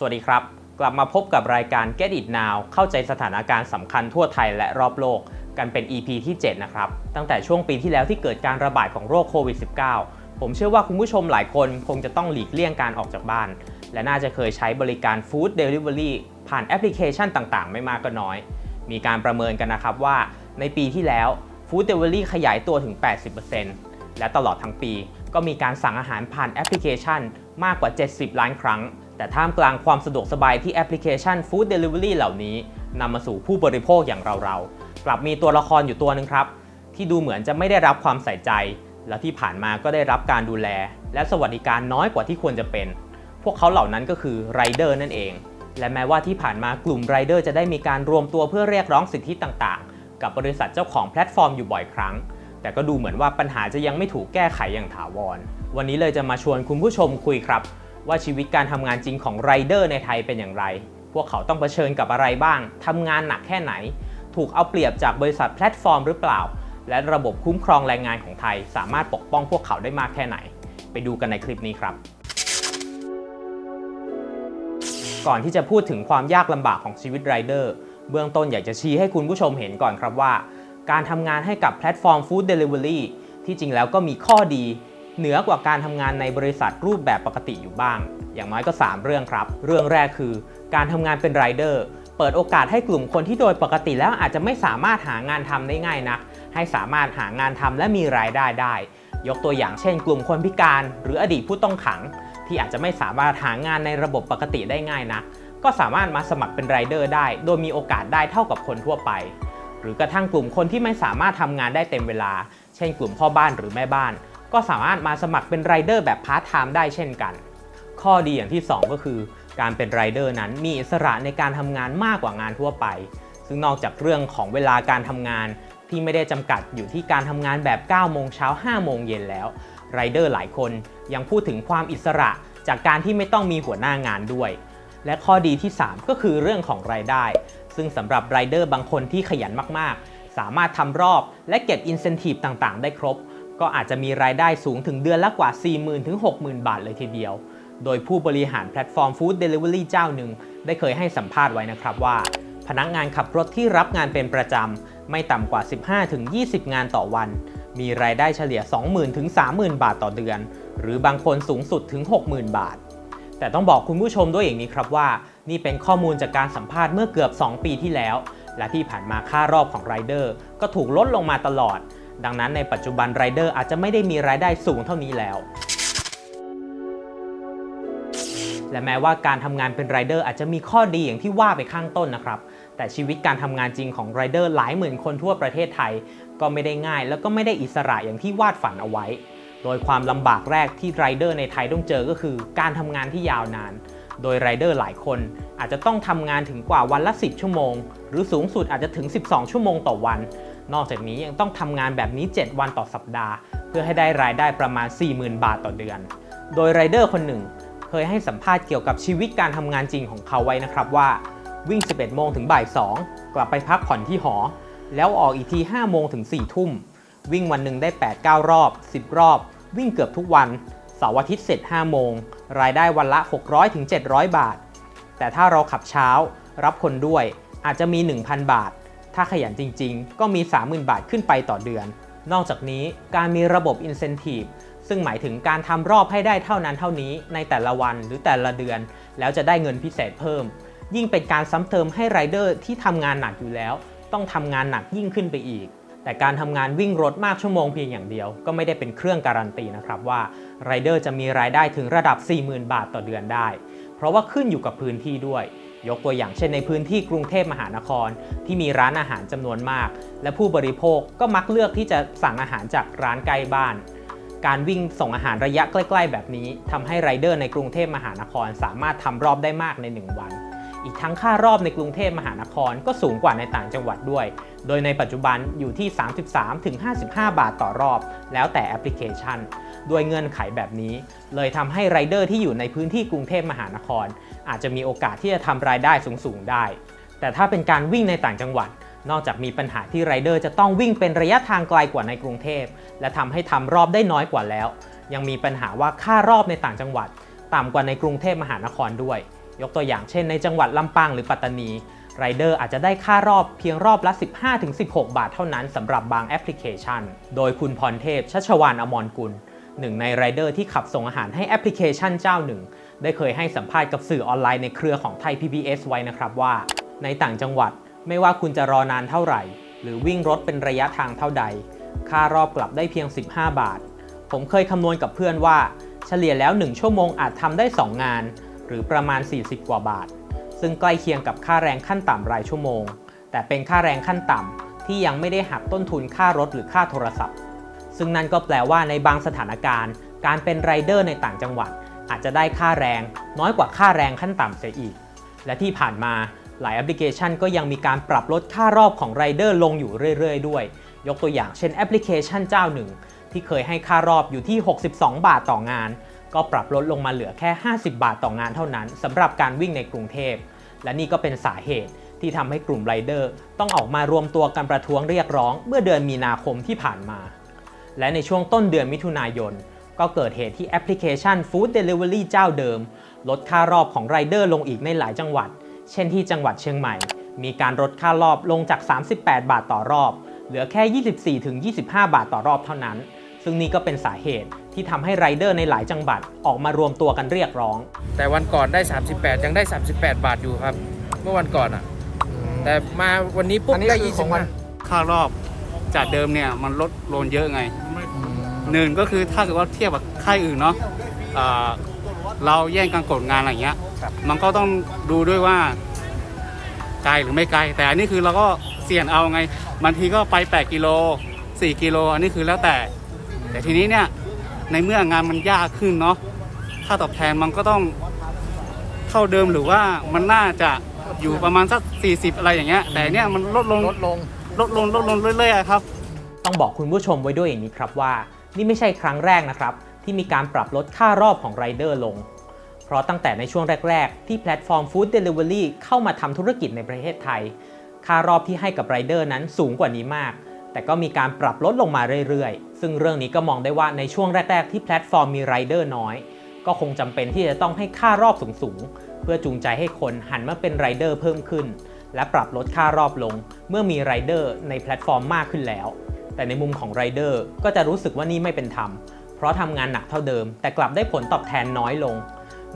สวัสดีครับ กลับมาพบกับรายการ Get It Now เข้าใจสถานการณ์สำคัญทั่วไทยและรอบโลก กันเป็น EP ที่ 7 นะครับ ตั้งแต่ช่วงปีที่แล้วที่เกิดการระบาดของโรคโควิด -19 ผมเชื่อว่าคุณผู้ชมหลายคนคงจะต้องหลีกเลี่ยงการออกจากบ้าน และน่าจะเคยใช้บริการ Food Delivery ผ่านแอปพลิเคชันต่างๆ ไม่มากก็น้อย มีการประเมินกันนะครับว่าในปีที่แล้ว Food Delivery ขยายตัวถึง 80%และตลอดทั้งปี ก็มีการสั่งอาหารผ่านแอปพลิเคชัน มากกว่า 70 ล้านครั้ง แต่ท่ามกลางความสะดวกสบายที่แอปพลิเคชัน Food Delivery เหล่านี้นำมาสู่ผู้บริโภคอย่างเราๆ กลับมีตัวละครอยู่ตัวหนึ่งครับ ที่ดูเหมือนจะไม่ได้รับความใส่ใจ และที่ผ่านมาก็ได้รับการดูแล และสวัสดิการน้อยกว่าที่ควรจะเป็น พวกเขาเหล่านั้นก็คือไรเดอร์นั่นเอง และแม้ว่าที่ผ่านมากลุ่มไรเดอร์จะได้มีการรวมตัวเพื่อเรียกร้องสิทธิต่างๆ กับบริษัทเจ้าของแพลตฟอร์มอยู่บ่อยครั้ง แต่ก็ดูเหมือนว่าปัญหาจะยังไม่ถูกแก้ไขอย่างถาวร วันนี้เลยจะมาชวนคุณผู้ชมคุยครับ ว่าชีวิตการทำงานจริงของไรเดอร์ในไทยเป็นอย่างไร พวกเขาต้องเผชิญกับอะไรบ้าง ทำงานหนักแค่ไหน ถูกเอาเปรียบจากบริษัทแพลตฟอร์มหรือเปล่า และระบบคุ้มครองแรงงานของไทย สามารถปกป้องพวกเขาได้มากแค่ไหน ไปดูกันในคลิปนี้ครับ ก่อนที่จะพูดถึงความยากลำบากของชีวิตไรเดอร์ เบื้องต้นอยากจะชี้ให้คุณผู้ชมเห็นก่อนครับว่า การทำงานให้กับแพลตฟอร์มฟู้ดเดลิเวอรี่ที่จริงแล้วก็มีข้อดี เหนือกว่าการทำงานในบริษัทรูปแบบปกติอยู่บ้าง อย่างน้อยก็ 3 เรื่องครับ เรื่องแรกคือ การทำงานเป็นไรเดอร์เปิดโอกาสให้กลุ่มคนที่โดยปกติแล้วอาจจะไม่สามารถหางานทำได้ง่ายนัก ให้สามารถหางานทำและมีรายได้ได้ ยกตัวอย่างเช่น กลุ่มคนพิการ หรืออดีตผู้ต้องขัง ที่อาจจะไม่สามารถหางานในระบบปกติได้ง่ายนัก ก็สามารถมาสมัครเป็นไรเดอร์ได้ โดยมีโอกาสได้เท่ากับคนทั่วไป หรือกระทั่งกลุ่มคนที่ไม่สามารถทำงานได้เต็มเวลา เช่น กลุ่มพ่อบ้านหรือแม่บ้าน ก็สามารถมาสมัครเป็นไรเดอร์แบบพาร์ทไทม์ได้เช่นกัน ข้อดีอย่างที่ 2 ก็คือ การเป็นไรเดอร์นั้นมีอิสระในการทำงานมากกว่างานทั่วไป ซึ่งนอกจากเรื่องของเวลาการทำงาน ที่ไม่ได้จำกัดอยู่ที่การทำงานแบบ 9 โมงเช้า 5 โมงเย็นแล้ว ไรเดอร์หลายคนยังพูดถึงความอิสระจากการที่ไม่ต้องมีหัวหน้างานด้วย และข้อดีที่ 3 ก็คือเรื่องของรายได้ ซึ่งสำหรับไรเดอร์บางคนที่ขยันมากๆ สามารถทำรอบและเก็บอินเซนティブต่างๆ ได้ครบ ก็อาจจะมีรายได้สูงถึงเดือนละกว่า 40,000ถึง60,000 บาทเลยทีเดียว โดยผู้บริหารแพลตฟอร์มฟู้ดเดลิเวอรี่เจ้าหนึ่ง ได้เคยให้สัมภาษณ์ไว้นะครับว่า พนักงานขับรถที่รับงานเป็นประจำ ไม่ต่ำกว่า 15ถึง20 งานต่อวัน มีรายได้เฉลี่ย 20,000ถึง30,000 บาทต่อเดือน หรือบางคนสูงสุดถึง 60,000 บาท แต่ต้องบอกคุณผู้ชมด้วยอย่างนี้ครับว่า นี่เป็นข้อมูลจากการสัมภาษณ์เมื่อเกือบ 2 ปีที่แล้ว และที่ผ่านมาค่ารอบของไรเดอร์ก็ถูกลดลงมาตลอด ดังนั้นในปัจจุบันไรเดอร์อาจจะไม่ได้มีรายได้สูงเท่านี้แล้ว และแม้ว่าการทำงานเป็นไรเดอร์อาจจะมีข้อดีอย่างที่ว่าไปข้างต้นนะครับ แต่ชีวิตการทำงานจริงของไรเดอร์หลายหมื่นคนทั่วประเทศไทย ก็ไม่ได้ง่าย แล้วก็ไม่ได้อิสระอย่างที่วาดฝันเอาไว้ โดยความลำบากแรกที่ไรเดอร์ในไทยต้องเจอก็คือ การทำงานที่ยาวนานโดยไรเดอร์หลายคนอาจจะต้องทำงานถึงกว่าวันละ 10 ชั่วโมง หรือสูงสุดอาจจะถึง 12 ชั่วโมงต่อวัน นอกจากนี้ยังต้องทำงานแบบนี้ 7 วันต่อสัปดาห์ เพื่อให้ได้รายได้ประมาณ 40,000 บาทต่อเดือน โดยไรเดอร์คนหนึ่ง เคยให้สัมภาษณ์เกี่ยวกับชีวิตการทำงานจริงของเขาไว้นะครับว่า วิ่ง 11 โมงถึงบ่าย 2 กลับไปพักผ่อนที่หอ แล้วออกอีกที 5 โมงถึง 4 ทุ่ม วิ่งวันหนึ่งได้ 8-9 รอบ 10 รอบ วิ่งเกือบทุกวันเสาร์อาทิตย์เสร็จ 5 โมง รายได้วันละ 600ถึง700 บาท แต่ถ้าเราขับเช้ารับคนด้วยอาจจะมี 1,000 บาท ถ้าขยันจริงๆ ก็มี 30,000 บาทขึ้นไปต่อเดือน นอกจากนี้การมีระบบ Incentive ซึ่งหมายถึงการทำรอบให้ได้เท่านั้นเท่านี้ในแต่ละวันหรือแต่ละเดือน แล้วจะได้เงินพิเศษเพิ่ม ยิ่งเป็นการซ้ำเติมให้ไรเดอร์ที่ทำงานหนักอยู่แล้ว ต้องทำงานหนักยิ่งขึ้นไปอีก แต่การทำงานวิ่งรถมากชั่วโมงเพียงอย่างเดียว ก็ไม่ได้เป็นเครื่องการันตีนะครับว่าไรเดอร์จะมีรายได้ถึงระดับ 40,000 บาทต่อเดือนได้ เพราะว่าขึ้นอยู่กับพื้นที่ด้วย ยกตัวอย่างเช่นในพื้นที่กรุงเทพมหานคร ที่มีร้านอาหารจำนวนมาก และผู้บริโภคก็มักเลือกที่จะสั่งอาหารจากร้านใกล้บ้าน การวิ่งส่งอาหารระยะใกล้ ๆ แบบนี้ทำให้ไรเดอร์ในกรุงเทพมหานคร สามารถทำรอบได้มากใน 1 วัน อีกทั้งค่ารอบในกรุงเทพมหานครก็สูงกว่าในต่างจังหวัดด้วย โดยในปัจจุบันอยู่ที่ 33-55 บาทต่อรอบ แล้วแต่แอปพลิเคชัน ด้วยเงื่อนไขแบบนี้ เลยทำให้ไรเดอร์ที่อยู่ในพื้นที่กรุงเทพมหานคร อาจจะมีโอกาสที่จะทำรายได้สูงๆได้ แต่ถ้าเป็นการวิ่งในต่างจังหวัดนอกจากมีปัญหาที่ไรเดอร์จะต้องวิ่งเป็นระยะทางไกลกว่าในกรุงเทพ และทำให้ทำรอบได้น้อยกว่าแล้ว ยังมีปัญหาว่าค่ารอบในต่างจังหวัด ต่ำกว่าในกรุงเทพมหานครด้วย ยกตัวอย่างเช่นในจังหวัดลำปางหรือปัตตานีไรเดอร์อาจจะได้ค่ารอบเพียงรอบละ 15-16 บาทเท่านั้นสำหรับบางแอปพลิเคชัน โดยคุณพรเทพชัชวานอมรกุลหนึ่งในไรเดอร์ที่ขับส่งอาหารให้แอปพลิเคชันเจ้าหนึ่ง ได้เคยให้สัมภาษณ์กับสื่อออนไลน์ในเครือของไทย PBS ไว้นะครับว่า ในต่างจังหวัดไม่ว่าคุณจะรอนานเท่าไหร่ หรือวิ่งรถเป็นระยะทางเท่าใด ค่ารอบกลับได้เพียง 15 บาท ผมเคยคำนวณกับเพื่อนว่า เฉลี่ยแล้ว 1 ชั่วโมงอาจทำได้ 2 งาน หรือประมาณ 40 กว่าบาท ซึ่งใกล้เคียงกับค่าแรงขั้นต่ำรายชั่วโมง แต่เป็นค่าแรงขั้นต่ำที่ยังไม่ได้หักต้นทุนค่ารถหรือค่าโทรศัพท์ ซึ่งนั่นก็แปลว่าในบางสถานการณ์ การเป็นไรเดอร์ในต่างจังหวัด อาจจะได้ค่าแรง น้อยกว่าค่าแรงขั้นต่ำเสียอีก และที่ผ่านมาหลายแอปพลิเคชันก็ยังมีการปรับลดค่ารอบของไรเดอร์ลงอยู่เรื่อยๆ ด้วย ยกตัวอย่างเช่นแอปพลิเคชันเจ้าหนึ่ง ที่เคยให้ค่ารอบอยู่ที่ 62 บาทต่องาน ก็ปรับลดลงมาเหลือแค่ 50 บาทต่องานเท่านั้นสำหรับการวิ่งในกรุงเทพ และนี่ก็เป็นสาเหตุที่ทำให้กลุ่มไรเดอร์ต้องออกมารวมตัวกันประท้วงเรียกร้อง เมื่อเดือนมีนาคมที่ผ่านมา และในช่วงต้นเดือนมิถุนายน ก็เกิดเหตุที่แอปพลิเคชัน Food Delivery เจ้าเดิม ลดค่ารอบของไรเดอร์ลงอีกในหลายจังหวัด เช่นที่จังหวัดเชียงใหม่ มีการลดค่ารอบลงจาก 38 บาทต่อรอบ เหลือแค่ 24-25 บาทต่อรอบเท่านั้น ซึ่งนี่ก็เป็นสาเหตุ ที่ทำให้ไรเดอร์ในหลายจังหวัดออกมารวมตัวกันเรียกร้อง แต่วันก่อนได้ 38 ยังได้ 38 บาทอยู่ครับ เมื่อวันก่อนอะ แต่มาวันนี้ปุ๊บอันนี้ได้คือของวัน25ค่ารอบจากเดิมเนี่ยมันลดลงเยอะไงหนึ่งก็คือถ้าเกิดว่าเทียบกับค่ายอื่นเนาะอ่าเราแย่งกันกดงานอะไรอย่างเงี้ยครับมันก็ต้องดูด้วยว่าไกลหรือไม่ไกล แต่อันนี้คือเราก็เสี่ยงเอาไงบางทีก็ไป 8 กิโล 4 กิโล อันนี้คือแล้วแต่ แต่ทีนี้เนี่ย ในเมื่องานมันยากขึ้นเนาะค่าตอบแทนมันก็ต้องเท่าเดิมหรือว่ามันน่าจะอยู่ประมาณสัก 40 อะไรอย่างเงี้ย แต่เนี่ยมันลดลงลดลงลดลงลดลงเรื่อยๆอะครับ ต้องบอกคุณผู้ชมไว้ด้วยอย่างนี้ครับว่า นี่ไม่ใช่ครั้งแรกนะครับ ที่มีการปรับลดค่ารอบของไรเดอร์ลง เพราะตั้งแต่ในช่วงแรก ๆ ที่แพลตฟอร์ม Food Delivery เข้ามาทำธุรกิจในประเทศไทย ค่ารอบที่ให้กับไรเดอร์นั้นสูงกว่านี้มาก แต่ก็มีการปรับลดลงมาเรื่อยๆ ซึ่งเรื่องนี้ก็มองได้ว่าในช่วงแรกๆ ที่แพลตฟอร์มมีไรเดอร์น้อย ก็คงจำเป็นที่จะต้องให้ค่ารอบสูงๆ เพื่อจูงใจให้คนหันมาเป็นไรเดอร์เพิ่มขึ้น และปรับลดค่ารอบลง เมื่อมีไรเดอร์ในแพลตฟอร์มมากขึ้นแล้ว แต่ในมุมของไรเดอร์ก็จะรู้สึกว่านี่ไม่เป็นธรรม เพราะทำงานหนักเท่าเดิม แต่กลับได้ผลตอบแทนน้อยลง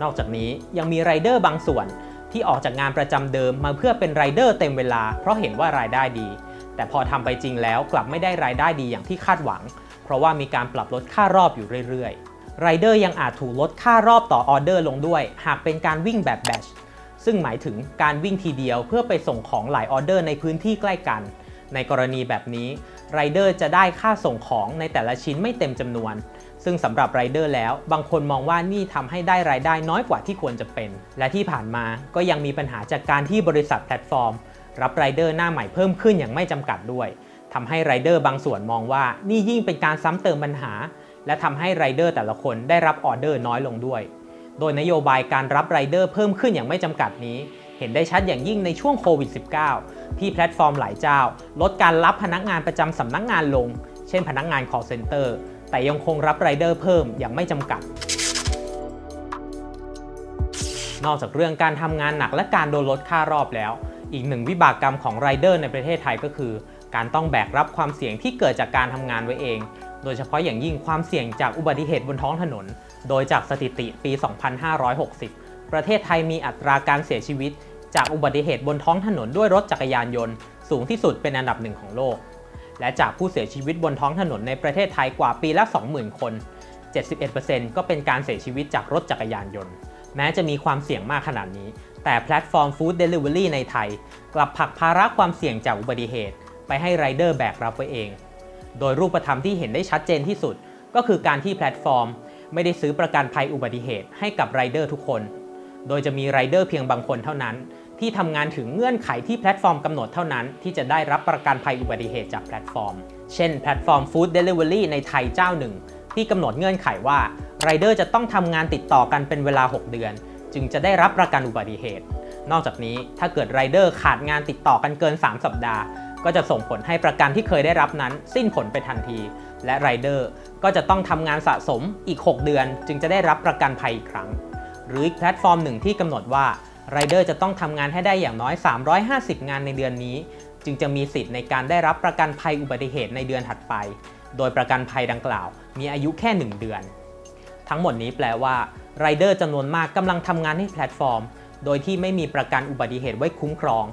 นอกจากนี้ยังมีไรเดอร์บางส่วนที่ออกจากงานประจำเดิมมาเพื่อเป็นไรเดอร์เต็มเวลา เพราะเห็นว่ารายได้ดี แต่พอทำไปจริงแล้วกลับไม่ได้รายได้ดีอย่างที่คาดหวัง เพราะว่ามีการปรับลดค่ารอบอยู่เรื่อยๆ ไรเดอร์ยังอาจถูกลดค่ารอบต่อออเดอร์ลงด้วย หากเป็นการวิ่งแบบแบชซึ่งหมายถึงการวิ่งทีเดียวเพื่อไปส่งของหลายออเดอร์ในพื้นที่ใกล้กัน ในกรณีแบบนี้ไรเดอร์จะได้ค่าส่งของในแต่ละชิ้นไม่เต็มจำนวน ซึ่งสำหรับไรเดอร์แล้ว บางคนมองว่านี่ทำให้ได้รายได้น้อยกว่าที่ควรจะเป็น และที่ผ่านมาก็ยังมีปัญหาจากการที่บริษัทแพลตฟอร์ม รับไรเดอร์หน้าใหม่เพิ่มขึ้นอย่างไม่จำกัดด้วยทำให้ไรเดอร์บางส่วนมองว่านี่ยิ่งเป็นการซ้ำเติมปัญหา และทำให้ไรเดอร์แต่ละคนได้รับออเดอร์น้อยลงด้วย โดยนโยบายการรับไรเดอร์เพิ่มขึ้นอย่างไม่จำกัดนี้ เห็นได้ชัดอย่างยิ่งในช่วงโควิด -19 ที่แพลตฟอร์มหลายเจ้า ลดการรับพนักงานประจำสำนักงานลง เช่นพนักงาน call center แต่ยังคงรับไรเดอร์เพิ่มอย่างไม่จำกัดนอกจากเรื่องการทำงานหนักและการโดนลดค่ารอบแล้ว อีกหนึ่งวิบากกรรมของไรเดอร์ในประเทศไทยก็คือ การต้องแบกรับความเสี่ยงที่เกิดจากการทำงานไว้เอง โดยเฉพาะอย่างยิ่งความเสี่ยงจากอุบัติเหตุบนท้องถนน โดยจากสถิติปี 2560 ประเทศไทยมีอัตราการเสียชีวิต จากอุบัติเหตุบนท้องถนนด้วยรถจักรยานยนต์ สูงที่สุดเป็นอันดับหนึ่งของโลก และจากผู้เสียชีวิตบนท้องถนนในประเทศไทยกว่าปีละ 20,000 คน 71%ก็เป็นการเสียชีวิตจากรถจักรยานยนต์ แม้จะมีความเสี่ยงมากขนาดนี้ แต่แพลตฟอร์มฟู้ดเดลิเวอรี่ในไทย กลับผักภาระความเสี่ยงจากอุบัติเหตุ ไปให้ไรเดอร์แบกรับไว้เอง โดยรูปธรรมที่เห็นได้ชัดเจนที่สุด ก็คือการที่แพลตฟอร์ม ไม่ได้ซื้อประกันภัยอุบัติเหตุให้กับไรเดอร์ทุกคน โดยจะมีไรเดอร์เพียงบางคนเท่านั้น ที่ทำงานถึงเงื่อนไขที่แพลตฟอร์มกำหนดเท่านั้น ที่จะได้รับประกันภัยอุบัติเหตุจากแพลตฟอร์ม เช่นแพลตฟอร์มฟู้ดเดลิเวอรี่ในไทยเจ้าหนึ่ง ที่กำหนดเงื่อนไขว่าไรเดอร์จะต้องทำงานติดต่อกันเป็นเวลา 6 เดือน จึงจะได้รับประกันอุบัติเหตุ นอกจากนี้ถ้าเกิดไรเดอร์ขาดงานติดต่อกันเกิน 3 สัปดาห์ ก็จะส่งผลให้ประกันที่เคยได้รับนั้นสิ้นผลไปทันที และไรเดอร์ก็จะต้องทำงานสะสมอีก 6 เดือน จึงจะได้รับประกันภัยอีกครั้ง หรืออีกแพลตฟอร์มหนึ่งที่กำหนดว่าไรเดอร์จะต้องทำงานให้ได้อย่างน้อย 350 งานในเดือนนี้ จึงจะมีสิทธิ์ในการได้รับประกันภัยอุบัติเหตุในเดือนถัดไป โดยประกันภัยดังกล่าว มีอายุแค่ 1 เดือน ทั้งหมดนี้แปลว่า ไรเดอร์จำนวนมากกำลังทำงานให้แพลตฟอร์ม โดยที่ไม่มีประกันอุบัติเหตุไว้คุ้มครอง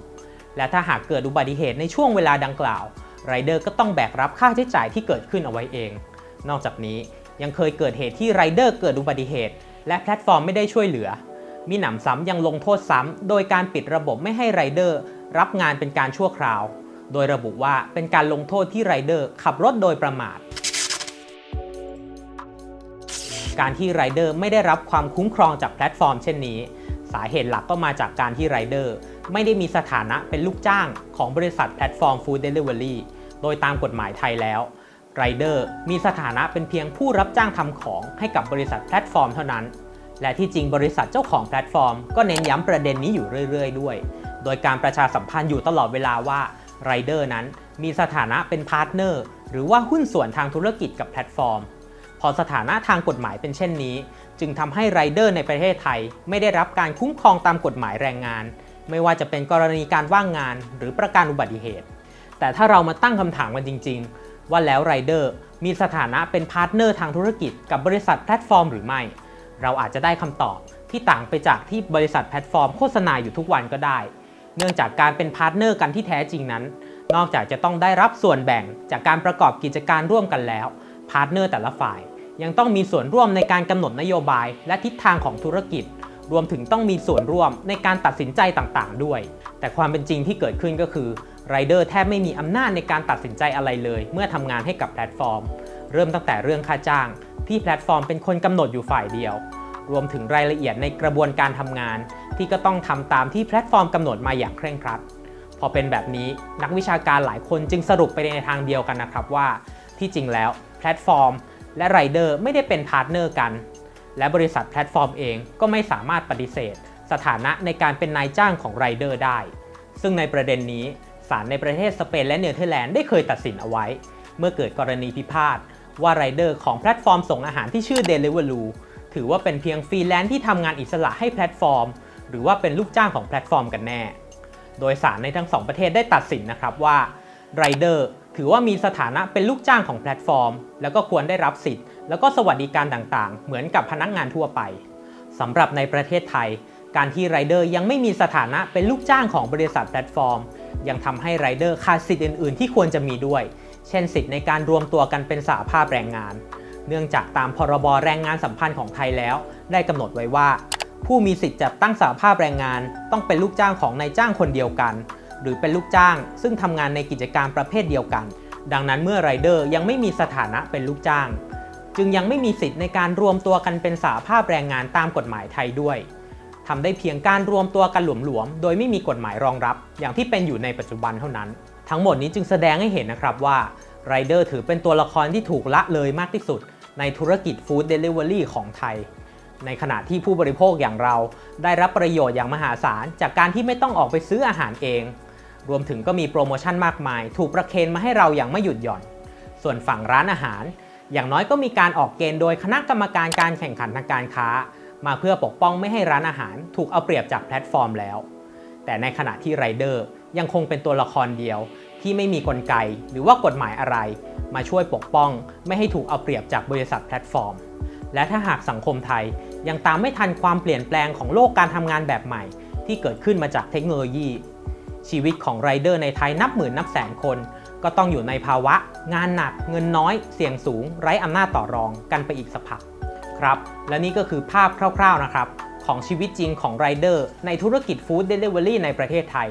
และถ้าหากเกิดอุบัติเหตุในช่วงเวลาดังกล่าวไรเดอร์ก็ต้องแบกรับค่าใช้จ่ายที่เกิดขึ้นเอาไว้เอง นอกจากนี้ยังเคยเกิดเหตุที่ไรเดอร์เกิดอุบัติเหตุ และแพลตฟอร์มไม่ได้ช่วยเหลือ มีหนำซ้ำยังลงโทษซ้ำ โดยการปิดระบบไม่ให้ไรเดอร์รับงานเป็นการชั่วคราว โดยระบุว่าเป็นการลงโทษที่ไรเดอร์ขับรถโดยประมาท การที่ไรเดอร์ไม่ได้รับความคุ้มครองจากแพลตฟอร์มเช่นนี้ สาเหตุหลักก็มาจากการที่ไรเดอร์ไม่ได้มีสถานะเป็นลูกจ้างของบริษัทแพลตฟอร์มฟู้ดเดลิเวอรี่โดยตามกฎหมายไทยแล้วไรเดอร์มีสถานะเป็นเพียงผู้รับจ้างทำของให้กับบริษัทแพลตฟอร์มเท่านั้น และที่จริงบริษัทเจ้าของแพลตฟอร์มก็เน้นย้ำประเด็นนี้อยู่เรื่อย ๆ ด้วย โดยการประชาสัมพันธ์อยู่ตลอดเวลาว่าไรเดอร์นั้นมีสถานะเป็นพาร์ทเนอร์หรือว่าหุ้นส่วนทางธุรกิจกับแพลตฟอร์ม พอสถานะทางกฎหมายเป็นเช่นนี้ จึงทำให้ไรเดอร์ในประเทศไทย ไม่ได้รับการคุ้มครองตามกฎหมายแรงงาน ไม่ว่าจะเป็นกรณีการว่างงาน หรือประกันอุบัติเหตุ แต่ถ้าเรามาตั้งคำถามกันจริง ๆ ว่าแล้วไรเดอร์มีสถานะเป็นพาร์ทเนอร์ทางธุรกิจกับบริษัทแพลตฟอร์มหรือไม่ เราอาจจะได้คำตอบที่ต่างไปจากที่บริษัทแพลตฟอร์มโฆษณาอยู่ทุกวันก็ได้ เนื่องจากการเป็นพาร์ทเนอร์กันที่แท้จริงนั้น นอกจากจะต้องได้รับส่วนแบ่งจากการประกอบกิจการร่วมกันแล้ว พาร์ทเนอร์แต่ละฝ่าย ยังต้องมีส่วนร่วมในการกำหนดนโยบาย และทิศทางของธุรกิจ รวมถึงต้องมีส่วนร่วมในการตัดสินใจต่างๆ ด้วย แต่ความเป็นจริงที่เกิดขึ้นก็คือไรเดอร์แทบไม่มีอำนาจในการตัดสินใจอะไรเลย เมื่อทำงานให้กับแพลตฟอร์ม เริ่มตั้งแต่เรื่องค่าจ้าง ที่แพลตฟอร์มเป็นคนกำหนดอยู่ฝ่ายเดียว รวมถึงรายละเอียดในกระบวนการทำงาน ที่ก็ต้องทำตามที่แพลตฟอร์มกำหนดมาอย่างเคร่งครัด พอเป็นแบบนี้นักวิชาการหลายคนจึงสรุปไปในทางเดียวกันนะครับว่า ที่จริงแล้ว แพลตฟอร์ม และไรเดอร์ไม่ได้เป็นพาร์ทเนอร์กัน และบริษัทแพลตฟอร์มเองก็ไม่สามารถปฏิเสธ สถานะในการเป็นนายจ้างของไรเดอร์ได้ ซึ่งในประเด็นนี้ศาลในประเทศสเปนและเนเธอร์แลนด์ได้เคยตัดสินเอาไว้ เมื่อเกิดกรณีพิพาทว่าไรเดอร์ของแพลตฟอร์มส่งอาหารที่ชื่อ Deliveroo ถือว่าเป็นเพียงฟรีแลนซ์ที่ทำงานอิสระให้แพลตฟอร์ม หรือว่าเป็นลูกจ้างของแพลตฟอร์มกันแน่ โดยศาลในทั้งสองประเทศได้ตัดสินนะครับว่าไรเดอร์ ถือว่ามีสถานะเป็นลูกจ้างของแพลตฟอร์ม แล้วก็ควรได้รับสิทธิ์ แล้วก็สวัสดิการต่างๆ เหมือนกับพนักงานทั่วไปสำหรับในประเทศไทย การที่ไรเดอร์ยังไม่มีสถานะเป็นลูกจ้างของบริษัทแพลตฟอร์ม ยังทำให้ไรเดอร์ขาดสิทธิ์อื่น ๆ ที่ควรจะมีด้วย เช่นสิทธิ์ในการรวมตัวกันเป็นสหภาพแรงงาน เนื่องจากตามพรบแรงงานสัมพันธ์ของไทยแล้ว ได้กำหนดไว้ว่า ผู้มีสิทธิ์จัดตั้งสหภาพแรงงาน ต้องเป็นลูกจ้างของนายจ้างคนเดียวกัน หรือเป็นลูกจ้าง ซึ่งทำงานในกิจการประเภทเดียวกัน ดังนั้นเมื่อไรเดอร์ยังไม่มีสถานะเป็นลูกจ้าง จึงยังไม่มีสิทธิ์ในการรวมตัวกันเป็นสหภาพแรงงานตามกฎหมายไทยด้วยทำได้เพียงการรวมตัวกันหลวมๆ โดยไม่มีกฎหมายรองรับ อย่างที่เป็นอยู่ในปัจจุบันเท่านั้น ทั้งหมดนี้จึงแสดงให้เห็นนะครับว่าไรเดอร์ถือเป็นตัวละครที่ถูกละเลยมากที่สุด ในธุรกิจฟู้ดเดลิเวอรี่ของไทย ในขณะที่ผู้บริโภคอย่างเราได้รับประโยชน์อย่างมหาศาล จากการที่ไม่ต้องออกไปซื้ออาหารเอง รวมถึงก็มีโปรโมชั่นมากมาย ถูกประเคนมาให้เราอย่างไม่หยุดหย่อน ส่วนฝั่งร้านอาหาร อย่างน้อยก็มีการออกเกณฑ์โดยคณะกรรมการการแข่งขันทางการค้า มาเพื่อปกป้องไม่ให้ร้านอาหาร ถูกเอาเปรียบจากแพลตฟอร์มแล้ว แต่ในขณะที่ไรเดอร์ยังคงเป็นตัวละครเดียว ที่ไม่มีกลไก หรือว่ากฎหมายอะไร มาช่วยปกป้องไม่ให้ถูกเอาเปรียบจากบริษัทแพลตฟอร์ม และถ้าหากสังคมไทยยังตามไม่ทันความเปลี่ยนแปลงของโลกการทำงานแบบใหม่ ที่เกิดขึ้นมาจากเทคโนโลยี ชีวิตของไรเดอร์ในไทยนับหมื่นนับแสนคน ก็ต้องอยู่ในภาวะ งานหนัก เงินน้อย เสี่ยงสูง ไร้อำนาจต่อรองกันไปอีกสักพักครับ และนี่ก็คือภาพคร่าวๆนะครับ ของชีวิตจริงของไรเดอร์ในธุรกิจฟู้ดเดลิเวอรี่ในประเทศไทย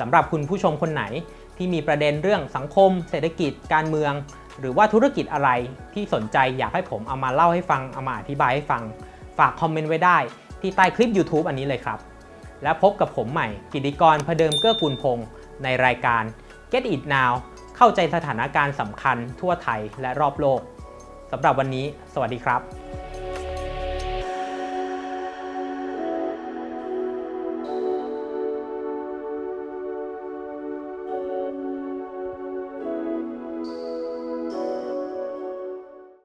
สำหรับคุณผู้ชมคนไหนที่มีประเด็นเรื่องสังคม เศรษฐกิจ การเมือง หรือว่าธุรกิจอะไรที่สนใจอยากให้ผมเอามาเล่าให้ฟังเอามาอธิบายให้ฟัง ฝากคอมเมนต์ไว้ได้ที่ใต้คลิป YouTube อันนี้เลยครับ แล้วพบกับผมใหม่ กิติกรพเดิมเกื้อกูลพงศ์ในรายการ Get It Now เข้าใจสถานการณ์สำคัญทั่วไทยและรอบโลกสำหรับวันนี้ สวัสดีครับ